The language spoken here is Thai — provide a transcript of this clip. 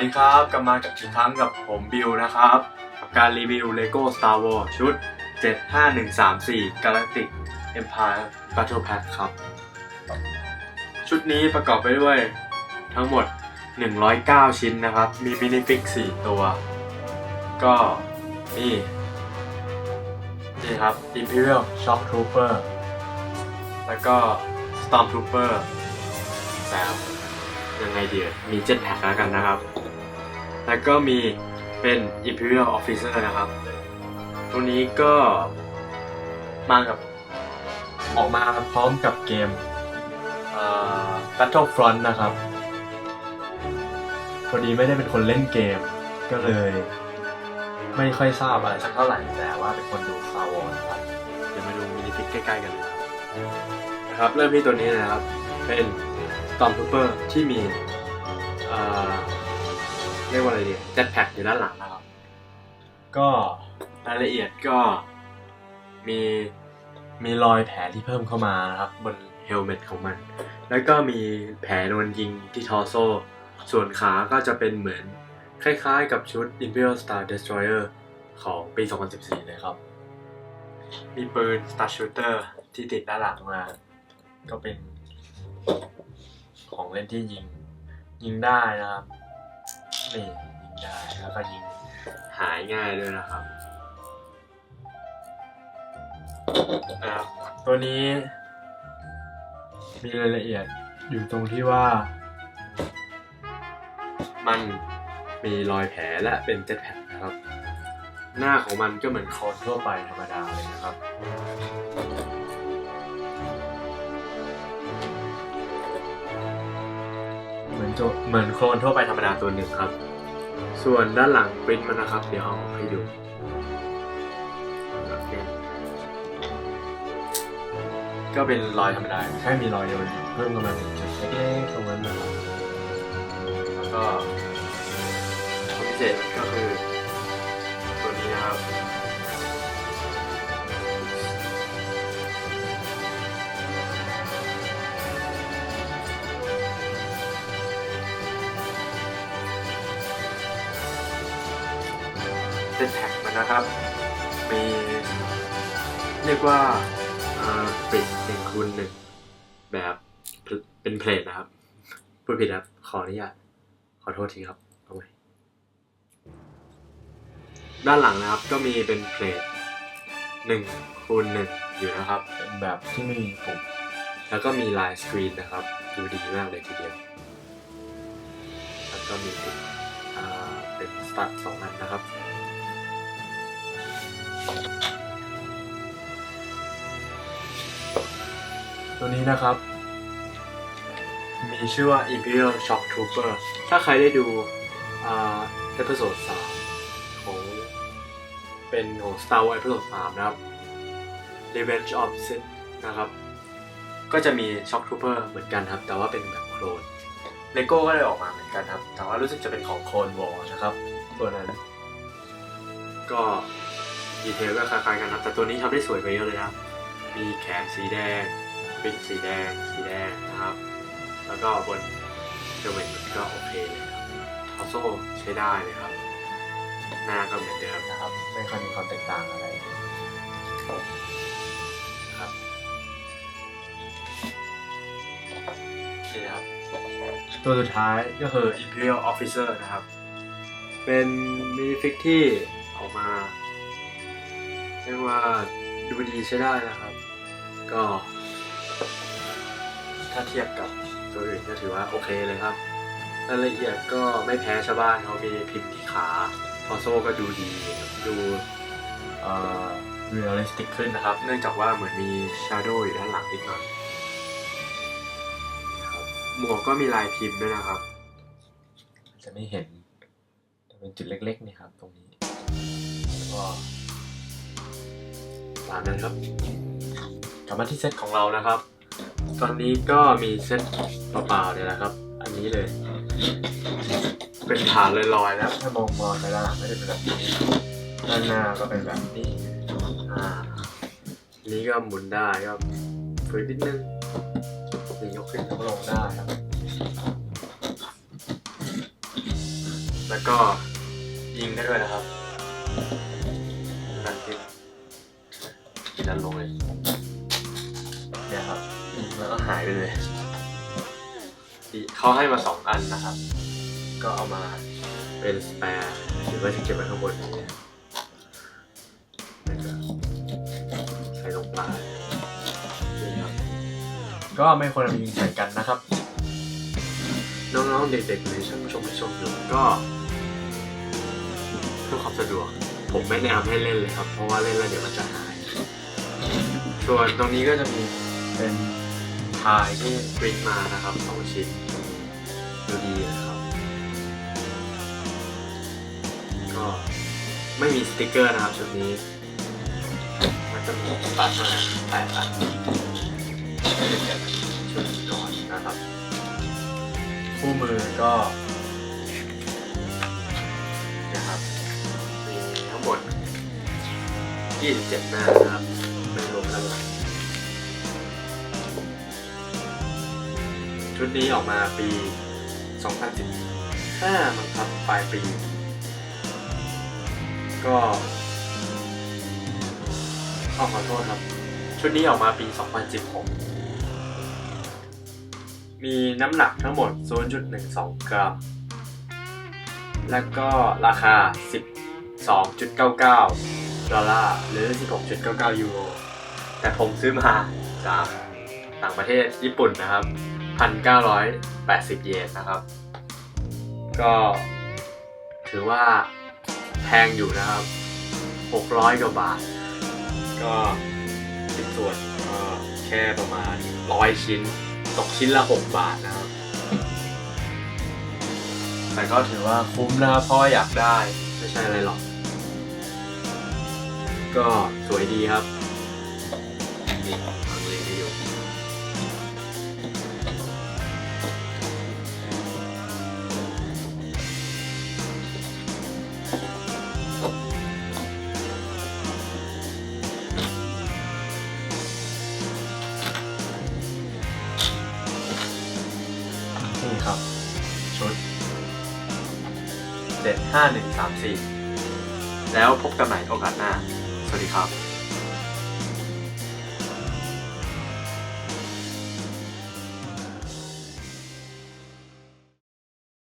ดีครับกลับมากับอีกครั้งกับผมบิวนะครับ กับการรีวิว LEGO Star Wars ชุด 75134 Galactic Empire Battle Pack ครับ ชุดนี้ประกอบไปด้วยทั้งหมด 109 ชิ้นนะครับ มีมินิฟิก 4 ตัว ก็นี่นี่ครับ Imperial Shock Trooper แล้วก็ Storm Trooper แต่ยังไงเดียมีเจ็ตแพ็คแล้วกันนะครับ แล้วก็มีเป็น Imperial Officer นะครับ ตัวนี้ก็มากับออกมาพร้อมกับเกม Battlefront นะครับ พอดีไม่ได้เป็นคนเล่นเกม ก็เลย ไม่ค่อยทราบอะไรสักเท่าไหร่แต่ว่าเป็นคนดู Star Wars นะครับ เดี๋ยวมาดูมินิฟิกใกล้ๆกันเลยครับนะครับ เริ่มที่ตัวนี้นะครับ เป็น Stormtrooper ที่มีอ่อ เรียกว่าอะไรดีเจ็ตแพ็คอยู่ด้านหลังนะครับ ก็รายละเอียดก็มีมีรอยแผลที่เพิ่มเข้ามานะครับบนเฮลเมตของมัน แล้วก็มีแผลโดนยิงที่ทอร์โซ ส่วนขาก็จะเป็นเหมือนคล้ายๆกับชุด Imperial Star Destroyer ของปี 2014 เลยครับ มีปืน Star Shooter ที่ติดด้านหลังมา ก็เป็นของเล่นที่ยิงยิงได้นะครับ นี่ยิงได้แล้วก็ยิงหายง่ายด้วยนะครับนะครับ ตัวนี้ มีรายละเอียดอยู่ตรงที่ว่า มันมีรอยแผลและเป็นเจ็ตแพ็คนะครับ หน้าของมันก็เหมือนคลนทั่วไปธรรมดาเลยนะครับ อนโจเหมือนโคลนทั่วไปธรรมดาตัวหนึ่งครับ ส่วนด้านหลังปริ้นมันนะครับ เดี๋ยวเอาให้ดูก็เป็นรอยธรรมดาแค่มีรอยเดียวเพิ่มเข้ามาเป็นจุดเล็กๆตรงนั้นนะครับแล้วก็ความพิเศษก็คือตัวนี้นะครับ เป็นแท็กมันนะครับ มีเรียกว่าปิดหนึ่งคูณหนึ่งแบบเป็นเพลทนะครับ พูดผิดครับ ขออนุญาตขอโทษทีครับ เอาไว้ด้านหลังนะครับก็มีเป็นเพลทหนึ่งคูณหนึ่งอยู่นะครับ เป็นแบบที่ไม่มีปุ่มแล้วก็มีลายสกรีนนะครับ ดูดีมากเลยทีเดียว แล้วก็มีปุ่มอ่าเป็นสตาร์ทสองอันนะครับ ตัวนี้นะครับ มีชื่อว่า Imperial Shock Trooper ถ้าใครได้ดูอ่าเอพิโซด3ของเป็นของ Star Wars เอพิโซด3นะครับ Revenge of Sith นะครับ ก็จะมี Shock Trooper เหมือนกันครับ แต่ว่าเป็นแบบโคลนเลโก้ก็ได้ออกมาเหมือนกันครับ แต่ว่ารู้สึกจะเป็นของโคลนวอลนะครับ ตัวนั้น ก็ ดีเทลก็คล้ายๆกันนะครับแต่ตัวนี้ทำได้สวยไปเยอะเลยนะครับมีแขนสีแดงปิดสีแดง สีแดงนะครับ แล้วก็บนเดเวนก็โอเคเลยครับทอโซ่ใช้ได้เลยครับ หน้าก็เหมือนเดิมนะครับ ไม่ค่อยมีความแตกต่างอะไรครับนี่นะครับ ตัวสุดท้ายก็คือ Imperial Officer นะครับ เป็นมินิฟิกที่ออกมาเรียกว่าดูดีใช้ได้นะครับ ก็ ถ้าเทียบกับตัวอื่นก็ถือว่าโอเคเลยครับรายละเอียดก็ไม่แพ้ชาวบ้านเขามีพิมพ์ที่ขาพอโซ่ก็ดูดีดูเอ่อเรียลลิสติกขึ้นนะครับ เนื่องจากว่าเหมือนมีชาร์โดอยู่ด้านหลังนิดหน่อยหมวกก็มีลายพิมพ์ด้วยนะครับ จะไม่เห็นจะเป็นจุดเล็กๆนี่ครับตรงนี้ก็ ตามนั้นครับกลับมาที่เซตของเรานะครับ ตอนนี้ก็มีเส้นเปล่าๆเนี่ยนะครับ อันนี้เลย เป็นฐานลอยๆแล้วถ้ามองมองไปด้านหลังไม่ได้เป็นแบบนี้ด้านหน้าก็เป็นแบบนี้อ่านี้ก็หมุนได้ก็ฝืนนิดนึงนี่ยกขึ้นยกลงได้ครับ แล้วก็ยิงได้ด้วยนะครับดัน ขึ้นดันลงเลยเนี่ยครับแล้วก็หายไปเลยที่เขาให้มาสองอันนะครับ ก็เอามาเป็นสแปร์หรือว่าจะเก็บไว้ข้างบนนี้นะแล้วก็ใส่ลงไปนี่ครับก็ไม่ควรเอาไปยิงใส่กันนะครับ น้องๆเด็กๆหรือช่างผู้ชมที่ชมอยู่ก็เพื่อความสะดวก ผมไม่แนะนำให้เล่นเลยครับ เพราะว่าเล่นแล้วเดี๋ยวมันจะหาย ส่วนตรงนี้ก็จะมีเป็นทายที่ปริ้นมานะครับสองชิ้นดูดีนะครับ ก็ไม่มีสติกเกอร์นะครับชุดนี้ มันจะมีตัดมาแปดอันชุดนอนนะครับ คู่มือก็นะครับมีทั้งหมด 27 หน้านะครับ ชุดนี้ออกมาปี 2015มั้งครับปลายปี ก็อ้อขอโทษครับ ชุดนี้ออกมาปี 2016 มีน้ำหนักทั้งหมด 0.12 กรัม แล้วก็ราคา 12.99 ดอลลาร์ หรือ 16.99 ยูโร แต่ผมซื้อมาจากต่างประเทศญี่ปุ่นนะครับ 1,980 เยนนะครับ ก็ถือว่าแพงอยู่นะครับ 600 กว่าบาท ก็คิดส่วนก็แค่ประมาณ 100 ชิ้น ตกชิ้นละ 6 บาทนะครับ แต่ก็ถือว่าคุ้มนะครับ เพราะอยากได้ไม่ใช่อะไรหรอก ก็สวยดีครับ นี่ครับ ชุด 7 5 1 3 4 แล้วพบกันใหม่โอกาสหน้า สวัสดีครับ